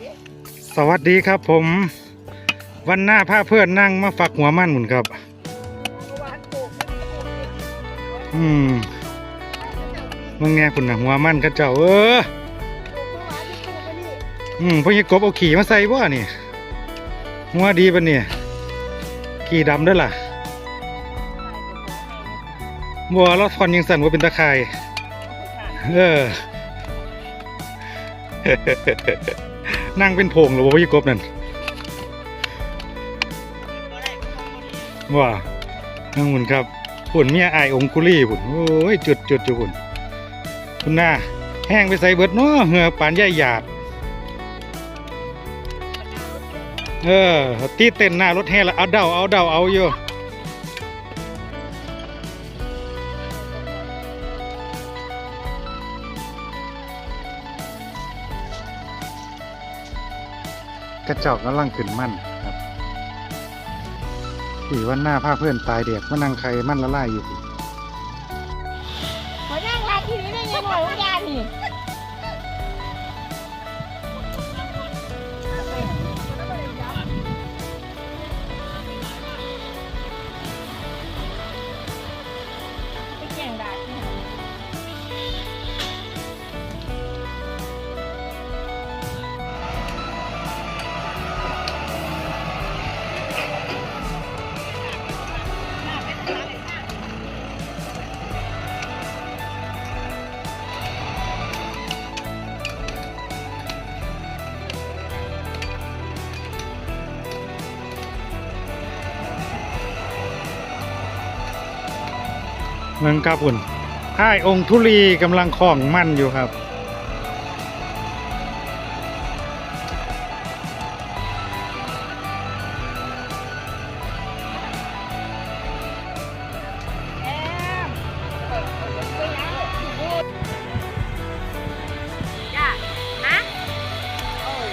เด้สวัสดีครับผม วันหน้าพาเพื่อนนั่งมาฝักหัวมันหมุนครับเพราะว่าปลูกมันปลูกเองอืมมึงไงคุณนะหัวมันกระเจ้าเออปลูกเมื่อวานที่ปลูกไปนี่อืมพวกนี้กบเอาขี่มาใส่บ่นี่หัวดีปะเนี่ยขี่ดำด้วยล่ะบัวเราทอนยังสั่นว่าเป็นตะไคร่เออ นั่งเป็นโพงหรือว่าพวกนี้กบนั่นว่านั่งหมุนครับหุ่นเมียอายองคุลี่หุ่นโอ้ยจุดจุดอยู่หุ่นคุณหน้าแห้งไปใส่เบิดเนาะเหือปานใหญ่หยาด เออตีเต้นหน้ารถแห่ล้วเอาเดาเอาเดาเอาอยู่ กระจอกกำลังขึ้นมั่นครับสี่วันหน้าพาเพื่อนตายเด็กมานั่งใครมั่นละลายอยู่ เมืองกาปุ่นค่ายองค์ธุลีกำลังคล้องมั่นอยู่ครับแอมเปิดเปิดไปแล้วจ้าฮะโอ้ย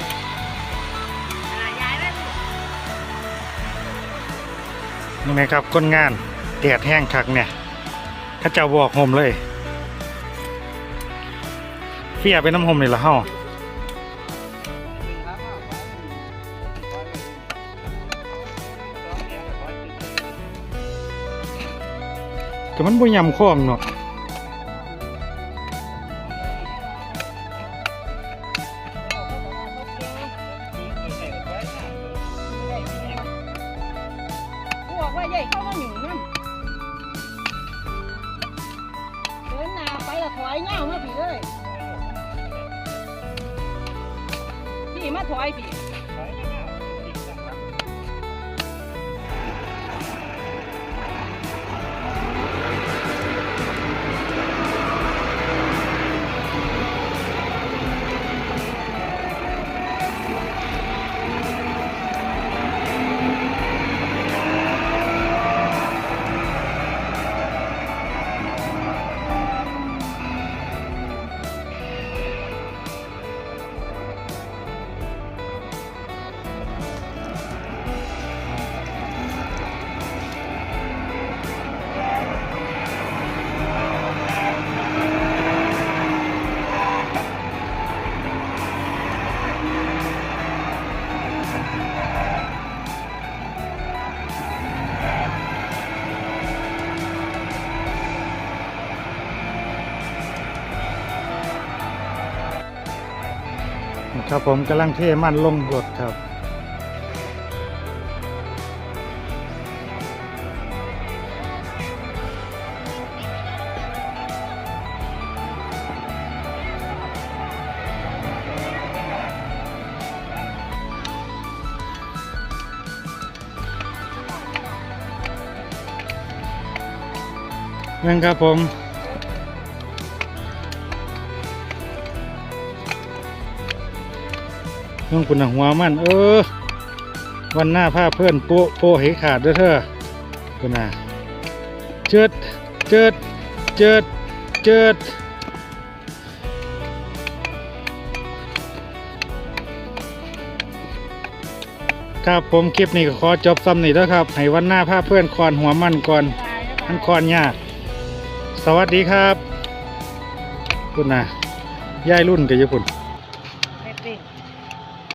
อ่าย้ายไปลูกยังไงครับคนงานแดดแห้งคักเนี่ย ถ้าเจ้าบอกห่มเลยเฟียเป็นน้ำห่มนี่ละเฮาแต่มันบ่ยำคล้องเนาะบอกว่าใหญ่เข้ามาหนึ่งนั่น ถอยเงามาผีเลยพี่มาถอยพี่ ครับผมกำลังเทมันลงรถครับนั่นครับผม เรื่องคุณหัวมัน เออ วันหน้าพาเพื่อนโปะโปะให้ขาดเด้วยเถอะคุณน่ะเจิดเจิดเจิดเจิดครับผมคลิปนี้ก็ขอจบซ้ำนี่แล้วครับ ให้วันหน้าพาเพื่อนคอนหัวมันก่อนมันคอนยาก สวัสดีครับ คุณน่ะยายรุ่นกับญี่ปุ่น